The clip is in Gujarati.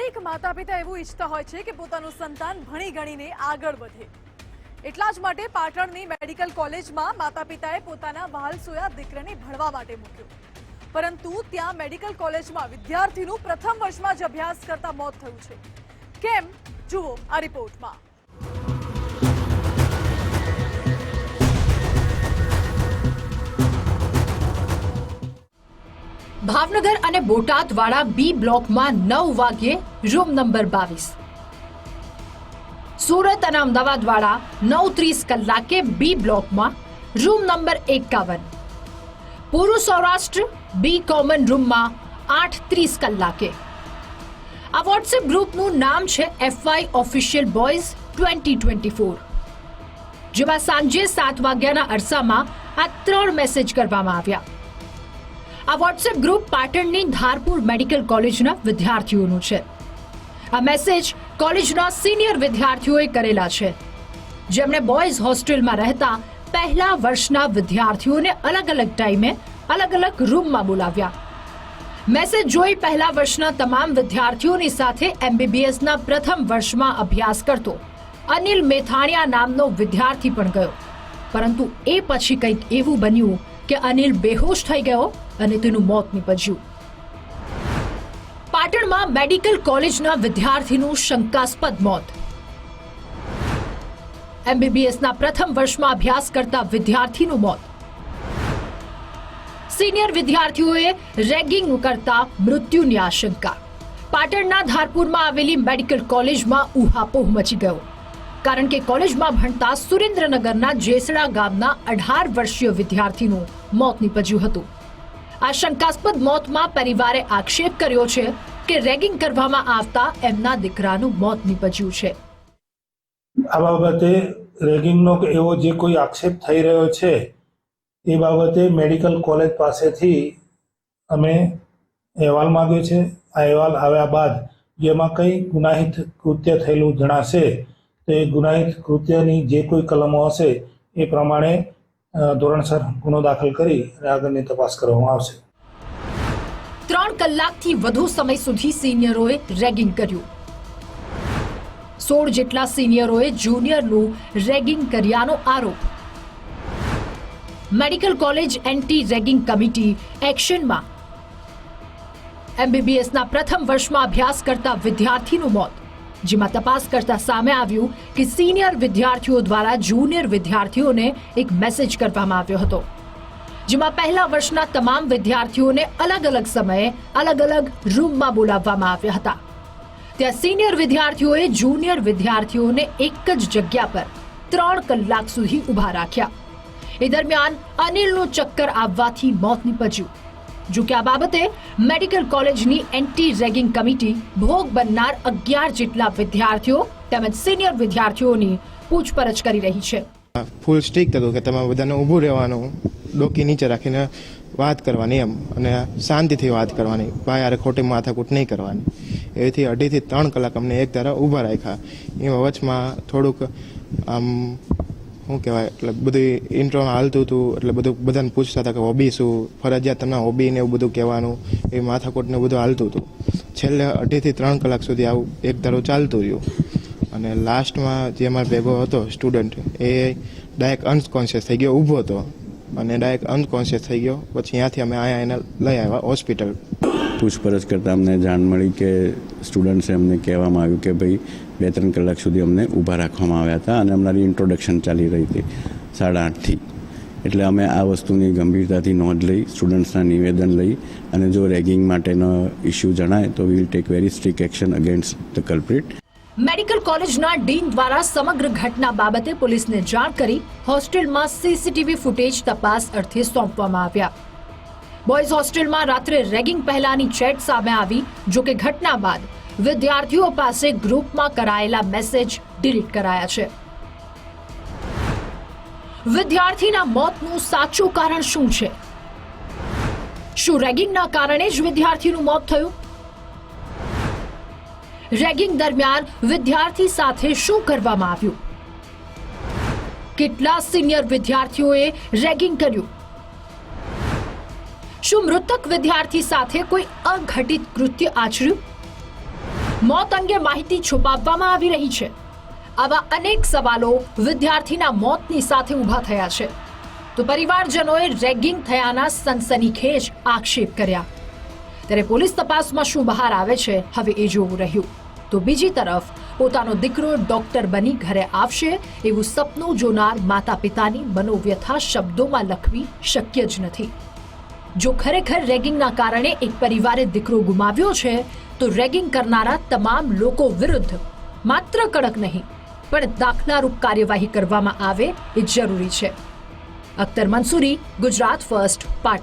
દરેક માતા પિતા એવું ઈચ્છતા હોય છે કે પોતાનું સંતાન ભણી ગણીને આગળ વધે. એટલા જ માટે પાટણની મેડિકલ કોલેજમાં માતા પિતાએ પોતાના વહાલસોયા દીકરાને ભણવા માટે મૂક્યો. પરંતુ ત્યાં મેડિકલ કોલેજમાં વિદ્યાર્થીનું પ્રથમ વર્ષમાં જ અભ્યાસ કરતા મોત થયું છે. કેમ? જુઓ આ રિપોર્ટમાં. ભાવનગર અને બોટાદ વાળા બી બ્લોકમાં નવ વાગ્યે રૂમ નંબર બાવીસ. સુરત અને અમદાવાદ વાળા નવ ત્રીસ કલાકે બી બ્લોકમાં રૂમ નંબર એકાવન. પૂર્વ સૌરાષ્ટ્ર બી કોમન રૂમમાં આઠ ત્રીસ કલાકે. આ વોટ્સએપ ગ્રુપનું નામ છે FY official boys twenty twenty four જેમાં સાંજે સાત વાગ્યાના અરસામાં આ ત્રણ મેસેજ કરવામાં આવ્યા. આ વોટ્સએપ ગ્રુપ પાટણની ધારપુર મેડિકલ કોલેજના વિદ્યાર્થીઓનું છે. આ મેસેજ કોલેજના સિનિયર વિદ્યાર્થીઓએ કરેલા છે. જેમણે બોયઝ હોસ્ટેલમાં રહેતા પહેલા વર્ષના વિદ્યાર્થીઓને અલગ અલગ ટાઈમે અલગ અલગ રૂમમાં બોલાવ્યા. મેસેજ જોઈ પહેલા વર્ષના તમામ વિદ્યાર્થીઓની સાથે એમબીબીએસના પ્રથમ વર્ષમાં અભ્યાસ કરતો અનિલ મેથાણિયા નામનો વિદ્યાર્થી પણ ગયો. પરંતુ એ પછી કંઈક એવું બન્યું કે અનિલ બેહોશ થઈ ગયો અને તેનું મોત નીપજ્યું. પાટણમાં મેડિકલ કોલેજના વિદ્યાર્થીનું શંકાસ્પદ મોત. એમબીબીએસના પ્રથમ વર્ષમાં અભ્યાસ કરતા વિદ્યાર્થીનું મોત. સિનિયર વિદ્યાર્થીઓએ રેગિંગ કરતા મૃત્યુની આશંકા. પાટણના ધારપુરમાં આવેલી મેડિકલ કોલેજમાં ઉહાપોહ મચી ગયો. કારણ કે કોલેજમાં ભણતા સુરેન્દ્રનગરના જેસડા ગામના અઢાર વર્ષીય વિદ્યાર્થીનું મોત નીપજ્યું હતું. આ શંકાસ્પદ મોતમાં પરિવારે આક્ષેપ કર્યો છે કે રેગિંગ કરવામાં આવતા એમના દીકરાનું મોત નીપજ્યું છે. આ બાબતે રેગિંગનો એવો જે કોઈ આક્ષેપ થઈ રહ્યો છે, એ બાબતે મેડિકલ કોલેજ પાસેથી અમે અહેવાલ માંગ્યો છે. આ અહેવાલ આવ્યા બાદ જેમાં કંઈ ગુનાહિત કૃત્ય થયેલું જણાશે, તો એ ગુનાહિત કૃત્યની જે કોઈ કલમો હશે, એ પ્રમાણે ધોરણસર ગુનો દાખલ કરી આગળની તપાસ કરવામાં આવશે. ત્રણ કલાકથી વધુ સમય સુધી સિનિયરોએ રેગિંગ કર્યું. સોળ જેટલા સિનિયરોએ જુનિયરનું રેગિંગ કર્યાનો આરોપ. Medical college anti ragging committee એક્શનમાં. એમબીબીએસના પ્રથમ વર્ષમાં અભ્યાસ કરતા વિદ્યાર્થીનું મોત. જેમાં તપાસ કરતા સામે આવ્યું કે સિનિયર વિદ્યાર્થીઓ દ્વારા જુનિયર વિદ્યાર્થીઓને એક મેસેજ કરવામાં આવ્યો હતો. જેમાં પહેલા વર્ષના તમામ વિદ્યાર્થીઓને અલગ અલગ સમયે અલગ અલગ રૂમમાં બોલાવવામાં આવ્યા હતા. ત્યાં સિનિયર વિદ્યાર્થીઓએ જુનિયર વિદ્યાર્થીઓને એક જ જગ્યા પર ત્રણ કલાક સુધી ઊભા રાખ્યા. એ દરમિયાન અનિલનું ચક્કર આવવાથી મોત નીપજ્યું. જો કે આ બાબતે મેડિકલ કોલેજની એન્ટી રેગિંગ કમિટી ભોગ બનનાર અગિયાર જેટલા વિદ્યાર્થીઓ તેમજ સિનિયર વિદ્યાર્થીઓની પૂછપરછ કરી રહી છે. ફૂલ સ્ટ્રિક્ટ હતું કે તમે બધાને ઊભું રહેવાનું, ડોકી નીચે રાખીને વાત કરવાની એમ અને શાંતિથી વાત કરવાની, ભાઈ યાર ખોટી માથાકૂટ નહીં કરવાની. એથી અઢીથી ત્રણ કલાક અમને એક ધારા ઊભા રાખ્યા. એમાં વચમાં થોડુંક, આમ શું કહેવાય, એટલે બધું ઇન્ટ્રોમાં હાલતું હતું, એટલે બધું બધાને પૂછતા હતા કે હોબી શું, ફરજિયાત તમને હોબી ને એવું બધું કહેવાનું, એ માથાકોટને બધું હાલતું હતું. છેલ્લે અઢીથી ત્રણ કલાક સુધી આવું એક ધારું ચાલતું રહ્યું. અને લાસ્ટમાં જે અમારો ભેગો હતો સ્ટુડન્ટ એ ડાયરેક્ટ અનકોન્શિયસ થઈ ગયો, ઊભો હતો. અને ડાયરેક્ટ અનકોન્શિયસ થઈ ગયો. પછી ત્યાંથી અમે અહીંયા એને લઈ આવ્યા હોસ્પિટલ પૂછપરછ કરતાં અમને જાણ મળી કે સ્ટુડન્ટ્સે અમને કહેવામાં આવ્યું કે ભાઈ બે ત્રણ કલાક સુધી અમને ઊભા રાખવામાં આવ્યા હતા અને અમારી ઇન્ટ્રોડક્શન ચાલી રહી હતી સાડા આઠથી. એટલે અમે આ વસ્તુની ગંભીરતાથી નોંધ લઈ સ્ટુડન્ટ્સના નિવેદન લઈ અને જો રેગિંગ માટેનો ઇસ્યુ જણાય તો will take very strict action against the culprit medical કોલેજના ડીન દ્વારા સમગ્ર ઘટના બાબતે પોલીસને જાણ કરી હોસ્ટેલમાં સીસીટીવી ફૂટેજ તપાસ અર્થે સોંપવામાં આવ્યા. બોયઝ હોસ્ટેલમાં રાત્રે રેગિંગ પહેલાની ચેટ સામે આવી, જો કે ઘટના બાદ વિદ્યાર્થીઓ પાસે ગ્રુપમાં કરાયેલા મેસેજ ડિલીટ કરાયા છે. વિદ્યાર્થીના મોતનું સાચું કારણ શું છે? શું રેગિંગના કારણે જ વિદ્યાર્થીનું મોત થયું? રેગિંગ દરમિયાન વિદ્યાર્થી સાથે શું કરવામાં આવ્યું? કેટલા સિનિયર વિદ્યાર્થીઓએ રેગિંગ કર્યું? શું મૃતક વિદ્યાર્થી સાથે કોઈ અઘટિત કૃત્ય આચર્યું? મોત અંગે માહિતી છુપાવવામાં આવી રહી છે. આવા અનેક સવાલો વિદ્યાર્થીના મોતની સાથે ઊભા થયા છે. તો પરિવારજનોએ રેગિંગ થયાના સનસનીખેજ આક્ષેપ કર્યા. ત્યારે પોલીસ તપાસમાં શું બહાર આવે છે, હવે એ જોવું રહ્યું. તો બીજી તરફ, પોતાનો દીકરો ડોક્ટર બની ઘરે આવશે એવું સપનું જોનાર માતા પિતાની મનોવ્યથા શબ્દોમાં લખવી શક્ય જ નથી. જો ખરેખર રેગિંગના કારણે એક પરિવારે દીકરો ગુમાવ્યો છે, તો રેગિંગ કરનારા તમામ લોકો વિરુદ્ધ માત્ર કડક નહીં, પણ દાખલારૂપ કાર્યવાહી કરવામાં આવે એ જરૂરી છે. અખ્તર મંસૂરી, ગુજરાત ફર્સ્ટ, પાટણ.